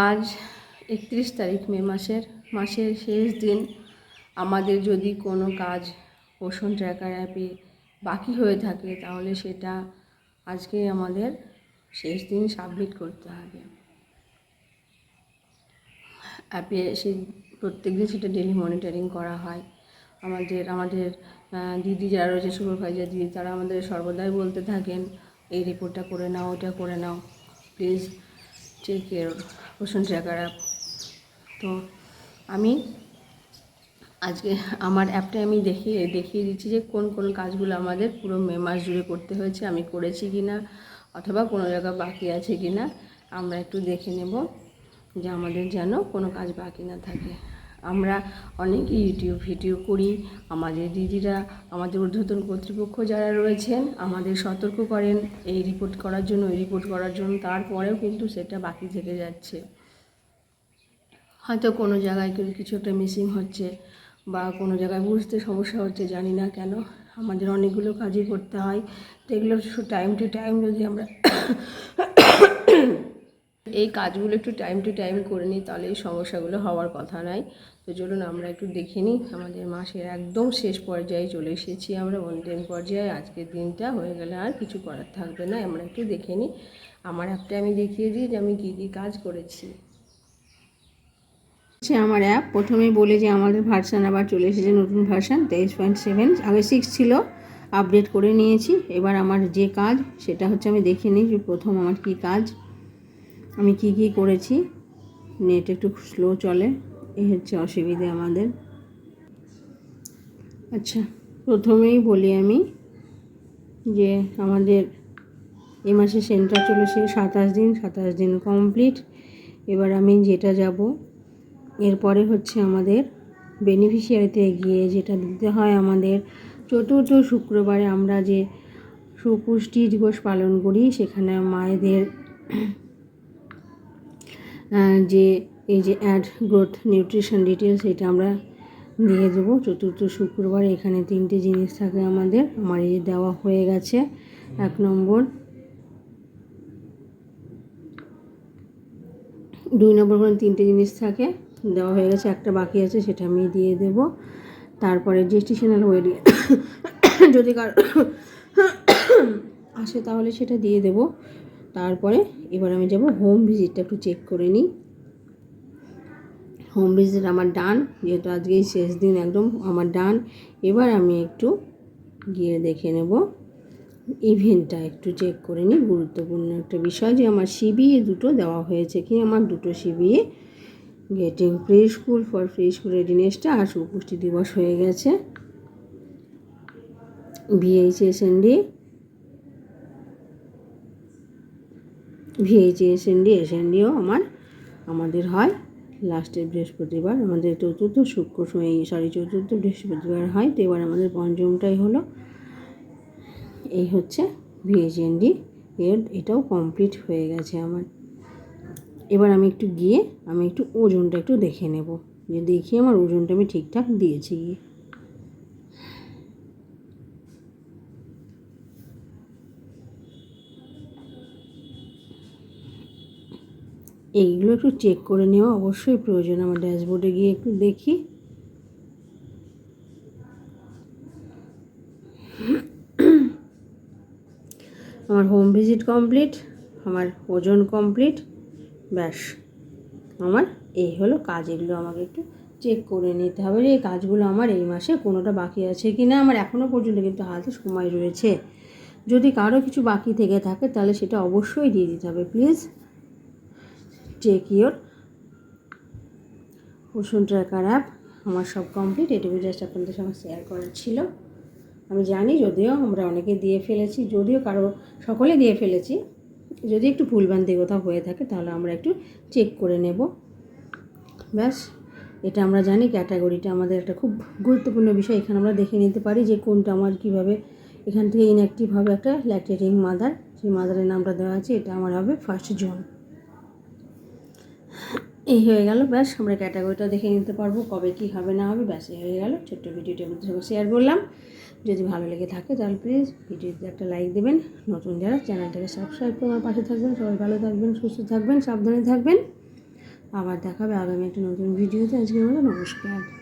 আজ একত্রিশ তারিখ মে মাসের মাসের শেষ দিন আমাদের যদি কোনো কাজ পোষণ ট্র্যাকার অ্যাপে বাকি হয়ে থাকে, তাহলে সেটা আজকে আমাদের শেষ দিন সাবমিট করতে হবে। অ্যাপে সে প্রত্যেক দিন সেটা ডেলি মনিটরিং করা হয়। আমাদের আমাদের দিদি যারা রয়েছে সুপারভাইজার দিদি, তারা আমাদের সর্বদাই বলতে থাকেন, এই রিপোর্টটা করে নাও, ওটা করে নাও। প্লিজ টেক কেয়ার রসুন অ্যাপ তো আমি আজকে আমার অ্যাপটা আমি দেখিয়ে দেখিয়ে দিচ্ছি যে কোন কোন কাজগুলো আমাদের পুরো মে মাস জুড়ে করতে হয়েছে, আমি করেছি কি না, অথবা কোনো জায়গা বাকি আছে কি না, আমরা একটু দেখে নেব যে আমাদের যেন কোনো কাজ বাকি না থাকে। আমরা অনেক ইউটিউব ভিডিও করি। আমাদের দিদিরা, আমাদের ঊর্ধ্বতন কর্তৃপক্ষ যারা রয়েছেন, আমাদের সতর্ক করেন এই রিপোর্ট করার জন্য, এই রিপোর্ট করার জন্য। তারপরেও কিন্তু সেটা বাকি থেকে যাচ্ছে। হয়তো কোনো জায়গায় কিন্তু কিছু একটা মিসিং হচ্ছে বা কোনো জায়গায় বুঝতে সমস্যা হচ্ছে, জানি না কেন। আমাদের অনেকগুলো কাজই করতে হয়। তো এগুলো টাইম টু টাইম যদি আমরা এই কাজগুলো একটু টাইম টু টাইম করে নিই, তাহলে এই সমস্যাগুলো হওয়ার কথা নয় তো চলুন আমরা একটু দেখে নিই, আমাদের মাসের একদম শেষ পর্যায়ে চলে এসেছি আমরা, অন্তিম পর্যায়ে। আজকের দিনটা হয়ে গেলে আর কিছু করার থাকবে না, আমরা একটু দেখে নিই। আমার অ্যাপটা আমি দেখিয়ে দিই যে আমি কী কী কাজ করেছি। হচ্ছে আমার অ্যাপ প্রথমেই বলে যে আমাদের ভার্সান আবার চলে এসেছে, নতুন ভার্সান তেইশ পয়েন্ট সেভেন আগে সিক্স ছিল আপডেট করে নিয়েছি। এবার আমার যে কাজ, সেটা হচ্ছে আমি দেখে নিই যে প্রথম আমার কি কাজ। আমি কি কি করেছি? নেট একটু স্লো চলে। এই হচ্ছে অসুবিধে আমাদের। আচ্ছা প্রথমেই বলি আমি যে আমাদের এ মাসে সেন্টার চলেছে সাতাশ দিন সাতাশ দিন কমপ্লিট এবার আমি যেটা যাব, এরপরে হচ্ছে আমাদের বেনিফিশিয়ারিতে গিয়ে যেটা দিতে হয় আমাদের চতুর্থ শুক্রবারে আমরা যে সুপুষ্টি দিবস পালন করি, সেখানে মায়েদের যে এই যে অ্যাড গ্রোথ নিউট্রিশন ডিটেলস এটা আমরা দিয়ে দেবো। চতুর্থ শুক্রবার এখানে তিনটে জিনিস থাকে আমাদের। আমার এই যে দেওয়া হয়ে গেছে এক নম্বর। দুই নম্বর করে তিনটে জিনিস থাকে, দেওয়া হয়ে গেছে। একটা বাকি আছে, সেটা আমি দিয়ে দেব। তারপরে জেস্টিশনাল ওয়েডিং যদি কারও আসে তাহলে সেটা দিয়ে দেব। তারপরে এবার আমি যাব হোম ভিজিটটা একটু চেক করে নিই। হোম ভিজিট আমার ডান যেহেতু আজকেই শেষ দিন একদম আমার ডান এবার আমি একটু গিয়ে দেখে নেব ইভেন্টটা একটু চেক করে নিই, গুরুত্বপূর্ণ একটা বিষয় যে আমার সিবিএ দুটো দেওয়া হয়েছে কি? আমার দুটো CBA getting preschool for preschool রেডিনেসটা আর সুপুষ্টি দিবস হয়ে গেছে। ভিএইচএসএনডি ভিএইচএসএনডি এসএনডিও আমার, আমাদের হয় লাস্টের বৃহস্পতিবার, আমাদের চতুর্থ শুক্র সরি চতুর্থ বৃহস্পতিবার হয়, তো এবার আমাদের পঞ্চমটাই হলো। এই হচ্ছে ভিএইচএনডি এর, এটাও কমপ্লিট হয়ে গেছে আমার। এবার আমি একটু গিয়ে, আমি একটু ওজনটা একটু দেখে নেব। যে দেখি আমার ওজনটা আমি ঠিকঠাক দিয়েছি গিয়ে। এইগুলো একটু চেক করে নেওয়া অবশ্যই প্রয়োজন আমার ড্যাশবোর্ডে গিয়ে একটু দেখি। আমার হোম ভিজিট কমপ্লিট আমার ওজন কমপ্লিট ব্যাস। আমার এই হলো কাজ, এগুলো আমাকে একটু চেক করে নিতে হবে যে এই কাজগুলো আমার এই মাসে কোনোটা বাকি আছে কি না আমার এখনও পর্যন্ত কিন্তু হাতে সময় রয়েছে। যদি কারও কিছু বাকি থেকে থাকে তাহলে সেটা অবশ্যই দিয়ে দিতে হবে please check your tracker app আমার সব কমপ্লিট এটুকু জাস্ট আপনাদের সঙ্গে শেয়ার করার ছিল। আমি জানি যদিও আমরা অনেকে দিয়ে ফেলেছি, যদিও কারও, সকলে দিয়ে ফেলেছি। যদি একটু ভুলভ্রান্তি কোথাও হয়ে থাকে, তাহলে আমরা একটু চেক করে নেব। ব্যাস, এটা আমরা জানি ক্যাটাগরিটা আমাদের একটা খুব গুরুত্বপূর্ণ বিষয়। এখানে আমরা দেখে নিতে পারি যে কোনটা আমার কীভাবে, এখান থেকে ইনঅ্যাক্টিভ হবে একটা ল্যাকটেটিং মাদার সেই মাদারের নামটা দেওয়া আছে, এটা আমার হবে ফার্স্ট জোন এই হয়ে গেল, ব্যাস আমরা ক্যাটাগরিটা দেখে নিতে পারব কবে কী হবে না হবে, ব্যাস এই হয়ে গেলো। ছোট্ট ভিডিওটি আপনাদের সঙ্গে শেয়ার করলাম। যদি ভালো লেগে থাকে তাহলে প্লিজ ভিডিওতে একটা লাইক দেবেন। নতুন যারা চ্যানেলটাকে সাবস্ক্রাইব করে আমার পাশে থাকবেন, সবাই ভালো থাকবেন, সুস্থ থাকবেন, সাবধানে থাকবেন। আবার দেখাবে আগামী একটা নতুন ভিডিওতে। আজকের মতো নমস্কার।